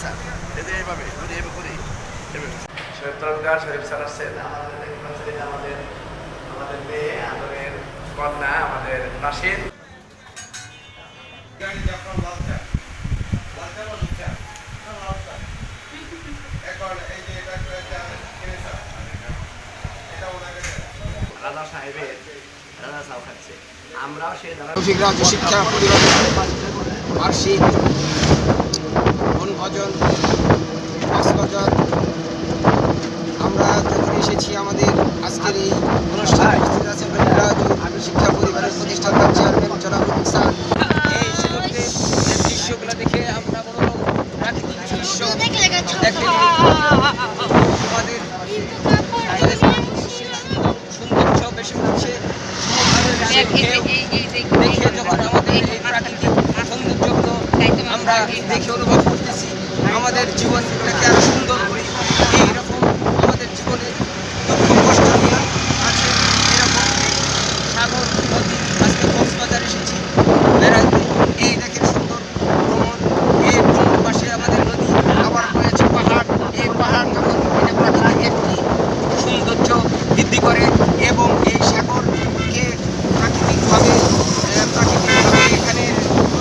Sir. এদের এইভাবে ধরে এভাবে করি শরীফ তরফদার শরীফ স্যার আসছেন আমাদের দেখতে পাচ্ছেন এই যে আমাদের আমাদের মেয়ে আমাদের কন্যা আমাদের নাসির। রাজা সাহেবের রাজা সাহেব খাচ্ছে। আমরাও সেই শিক্ষা পরিবারের বার্ষিক বনভোজন কক্সবাজার আমরা যখন এসেছি আমাদের আজকের এই অনুষ্ঠানে উপস্থিত আছেন শিক্ষা পরিবারের প্রতিষ্ঠাতা চেয়ারম্যান জনাব স্যার এই দৃশ্যগুলো দেখে আমরা প্রাকৃতিক দৃশ্য দেখতে আমাদের সৌন্দর্য বেশি হচ্ছে দেখে যখন আমাদের এই প্রাকৃতিক সৌন্দর্যগুলো আমরা দেখে অনুভব আমাদের জীবনটাকে আরও সুন্দর করি এইরকম আমাদের জীবনে দুঃখ কষ্ট নিয়ে আছে এরকম সাগর নদী আজকে কক্সবাজার এসেছি বেড়াতে এই দেখেন সুন্দর ভ্রমণ এই ভ্রমণ পাশে আমাদের নদী আবার রয়েছে পাহাড় এই পাহাড় যখন এটা প্রাকৃতিক একটি সৌন্দর্য বৃদ্ধি করে এবং এই সাগরকে প্রাকৃতিকভাবে আহ, প্রাকৃতিকভাবে এখানে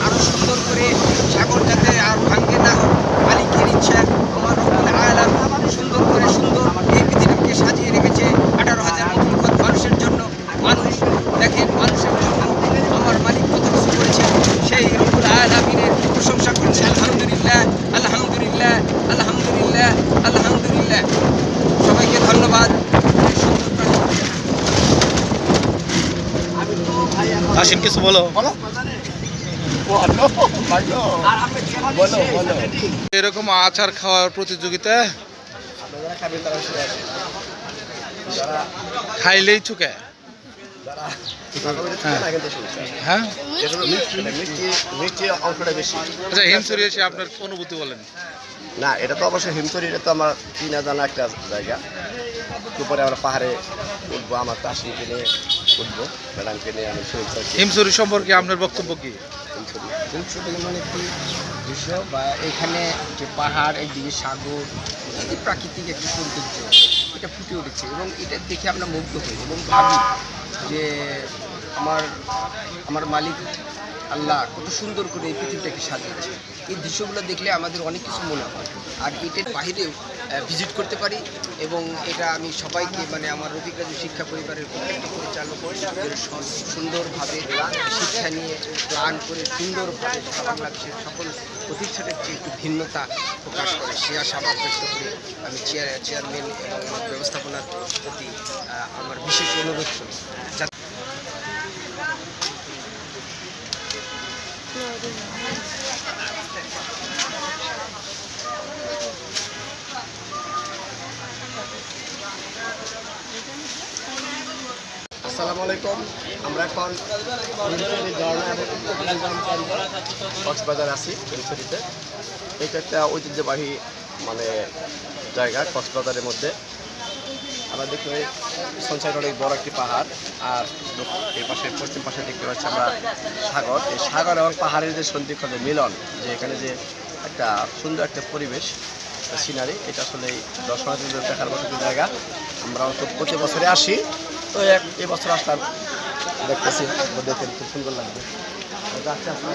আরও সুন্দর করে সাগর যাতে আর ভাঙ্গে না হোক মালিকের ইচ্ছা আমার রব্বুল আলাম সুন্দর করে সুন্দর এই পৃথিবীকে সাজিয়ে রেখেছে আঠারো হাজার লক্ষ মানুষের জন্য মানুষ দেখেন মানুষের জন্য আমার মালিক কত কিছু করেছে সেই রব্বুল আলামিনের প্রশংসা করছে আলহামদুলিল্লাহ আলহামদুলিল্লাহ আলহামদুলিল্লাহ আলহামদুলিল্লাহ সবাইকে ধন্যবাদ এই সুন্দর প্রাকৃতিক আসেন কিছু বলো? এরকম আচার খাওয়ার প্রতিযোগিতা? খাইলেই চুকে। হ্যাঁ। বেশি আচ্ছা হিমসুরি এসে আপনার অনুভূতি বলেন। না এটা তো অবশ্যই হিমচুরি এটা তো আমার চিনা জানা একটা জায়গা। দুপুরে আমরা পাহাড়ে উঠবো আমার চাষিকে নিয়ে উঠবো ম্যাডামকে নিয়ে আমি হিমসুরি সম্পর্কে আপনার বক্তব্য কি? হিমছড়ি। মানে একটি দৃশ্য? বা এখানে যে পাহাড় এইদিকে সাগর প্রাকৃতিক একটি সৌন্দর্য। এটা ফুটে উঠেছে এবং এটা দেখে আমরা মুগ্ধ হই এবং ভাবি যে আমার আমার মালিক আল্লাহ কত সুন্দর করে এই পৃথিবীটাকে সাজিয়েছে। এই দৃশ্যগুলো দেখলে আমাদের অনেক কিছু মনে হয়। আর এটার বাইরেও ভিজিট করতে পারি এবং এটা আমি সবাইকে মানে আমার রবিকাজ শিক্ষা পরিবারের প্রত্যেকটা পরিচালক সুন্দরভাবে শিক্ষা নিয়ে প্ল্যান করে সুন্দরভাবে বাংলাদেশের সকল প্রতিষ্ঠানের যে একটু ভিন্নতা প্রকাশ করে, সে আশাবাদ ব্যক্ত করে আমি চেয়ার চেয়ারম্যান এবং আমার ব্যবস্থাপনার প্রতি আমার বিশেষ অনুরোধ যাতে আসসালামু আলাইকুম। আমরা এখন কক্সবাজার আছি হিমচুরিতে এটা একটা ঐতিহ্যবাহী মানে জায়গা কক্সবাজারের মধ্যে। আমরা দেখতে পাই সঞ্চয় অনেক বড় একটি পাহাড় আর এই পাশে পশ্চিম পাশে দেখতে পাচ্ছি আমরা সাগর। এই সাগর এবং পাহাড়ের যে সন্ধিক্ষণ মিলন যে এখানে যে একটা সুন্দর একটা পরিবেশ সিনারি এটা আসলে দর্শনার্থীদের দেখার মতো একটি জায়গা। আমরা তো প্রতি বছরে আসি তো এক এবছর আসলাম দেখতেছি দেখতে খুব সুন্দর লাগবে আস্তে আস্তে।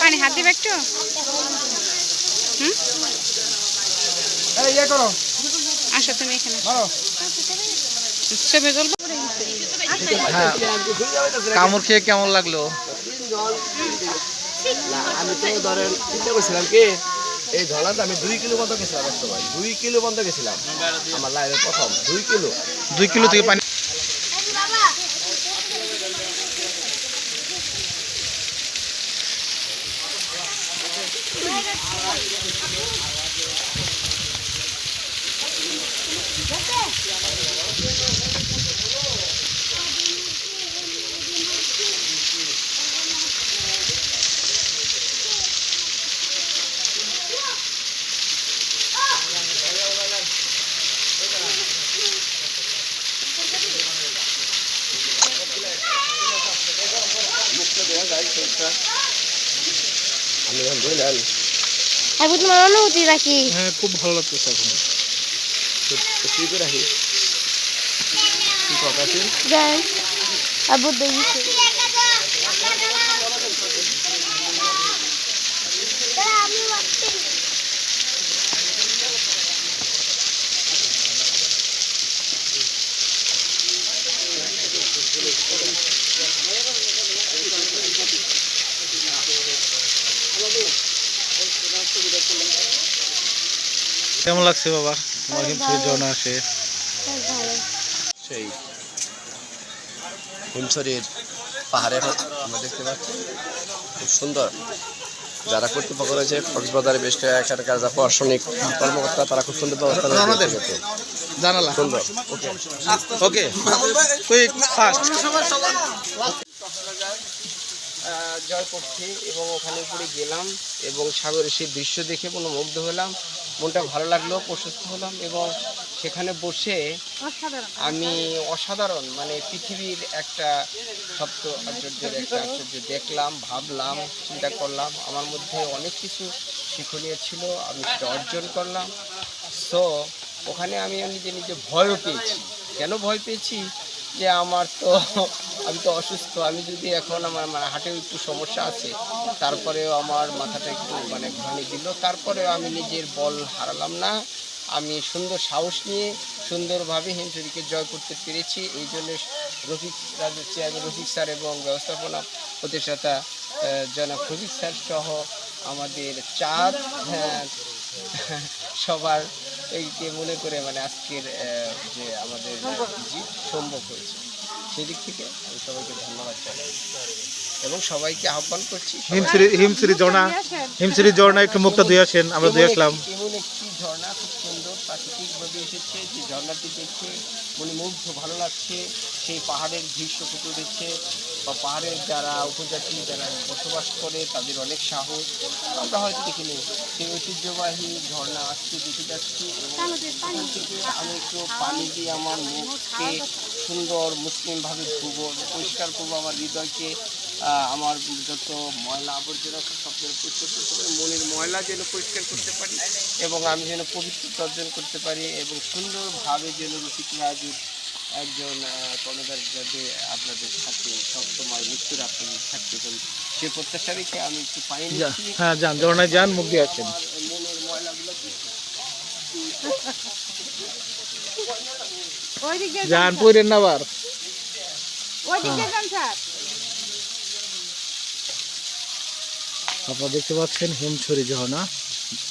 পানি হাত দিবে একটু? আসো তুমি এখানে। হ্যাঁ কামড় খেয়ে কেমন লাগল? না আমি তো ধরেন চিন্তা করছিলাম কি? এই ঝলাতে আমি দুই কিলো বন্ধ গেছিলাম এক সময় দুই কিলো বন্ধ গেছিলাম। আমার লাইফের প্রথম, দুই কিলো। দুই কিলো থেকে পানি আপনি যখন বললেন আবু তোমার অনুভূতি রাখি হ্যাঁ খুব ভালো লাগতেছে এখন। কি করে রাখি? কি কথা আছে আবু দেখি কেমন লাগছে বাবা? তোমার হিমছড়ি ঝর্ণা আসে। সেই হিমছড়ির পাহাড়ে আমরা দেখতে পাচ্ছি খুব সুন্দর। যারা কর্তৃপক্ষ রয়েছে কক্সবাজারে বেশ কয়েকটা যারা প্রশাসনিক কর্মকর্তা তারা খুব সুন্দর ব্যবস্থা। জানালা। সুন্দর। ওকে। ওকে। কুইক ফাস্ট জয়পক্ষে এবং ওখানে উপরে গেলাম এবং সাগরের সেই দৃশ্য দেখে কোনো মুগ্ধ হলাম। মনটা ভালো লাগল প্রশস্ত হলাম এবং সেখানে বসে আমি অসাধারণ মানে পৃথিবীর একটা সপ্ত আশ্চর্যের একটা আশ্চর্য দেখলাম ভাবলাম চিন্তা করলাম আমার মধ্যে অনেক কিছু শিক্ষণীয় ছিল আমি সেটা অর্জন করলাম। সো ওখানে আমি নিজে নিজে ভয়ও পেয়েছি। কেন ভয় পেয়েছি? যে আমার তো আমি তো অসুস্থ আমি যদি এখন আমার মানে হার্টেও একটু সমস্যা আছে তারপরেও আমার মাথাটা একটু মানে ঘানি দিল তারপরেও আমি নিজের বল হারালাম না। আমি সুন্দর সাহস নিয়ে সুন্দরভাবে হিমচুরিকে জয় করতে পেরেছি এই জন্য রফিক রাজের চেয়ারম্যান রফিক স্যার এবং ব্যবস্থাপনা প্রতিষ্ঠাতা জনাব রফিক স্যার সহ আমাদের চাঁদ হ্যাঁ, সবার এইকে মনে করে মানে আজকের যে আমাদের সম্ভব হয়েছে। সেদিক থেকে আমি সবাইকে ধন্যবাদ জানাই এবং সবাইকে আহ্বান করছি হিমছড়ি হিমছড়ি ঝর্ণা হিমছড়ি ঝর্ণা একটু মুখটা ধুয়ে আসেন আমরা ধুয়ে আসলাম। এমন একটি ঝর্ণা খুব সুন্দর প্রাকৃতিকভাবে এসেছে যে ঝর্ণাটি দেখে মনে মুগ্ধ ভালো লাগছে। সেই পাহাড়ের দৃশ্য ফুটে উঠেছে। বা পাহাড়ের যারা উপজাতি যারা বসবাস করে তাদের অনেক সাহস। আমরা হয়তো দেখিনি। সেই ঐতিহ্যবাহী ঝর্ণা আসছে দেখে যাচ্ছি। এবং আমি একটু পানি দিয়ে আমার মুখকে সুন্দর মুসলিমভাবে ধুবো পরিষ্কার করব আমার হৃদয়কে আমার যত ময়লা আবর্জনা সব যেন পরিষ্কার করতে পারি মনের ময়লা যেন পরিষ্কার করতে পারি এবং আমি যেন পবিত্রতা অর্জন করতে পারি এবং সুন্দরভাবে যেন রফিক রাজুর একজন কর্ণধার যাতে আপনাদের সাথে সবসময় মৃত্যুর আপনাদের থাকতে পারি। সে প্রত্যাশা রেখে আমি একটু নিচ্ছি। হ্যাঁ যান যান মুখ দিয়ে আমার মনের ময়লাগুলো যান পইরেন না আবার ওই দিক দিয়ে যান স্যার। আপনারা দেখতে পাচ্ছেন হিমছড়ি ঝর্ণা।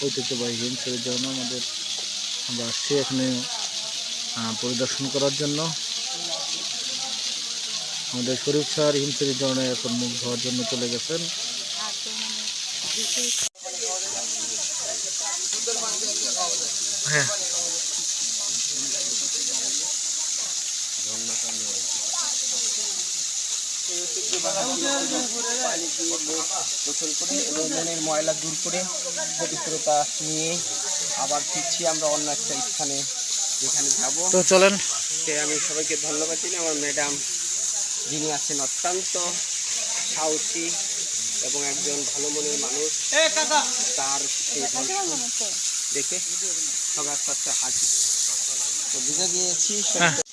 ঐতিহ্যবাহী হিমছড়ি ঝর্ণা আমাদের আমরা আসছি এখানে পরিদর্শন করার জন্য। আমাদের শরীফ স্যার হিমছড়ি ঝর্ণায় এখন মুখ ধোয়ার জন্য চলে গেছেন। হ্যাঁ। পানি দিয়ে গোসল করে এবং মনের ময়লা দূর করে পবিত্রতা নিয়ে আবার ফিরছি আমরা অন্য একটা স্থানে যেখানে যাব। তো চলেন। সে আমি সবাইকে ধন্যবাদ দিই আমার ম্যাডাম যিনি আছেন অত্যন্ত সাহসী এবং একজন ভালো মনের মানুষ তার দেখে সবার সাথে হাজির। তো বুঝে গিয়েছি সত্যি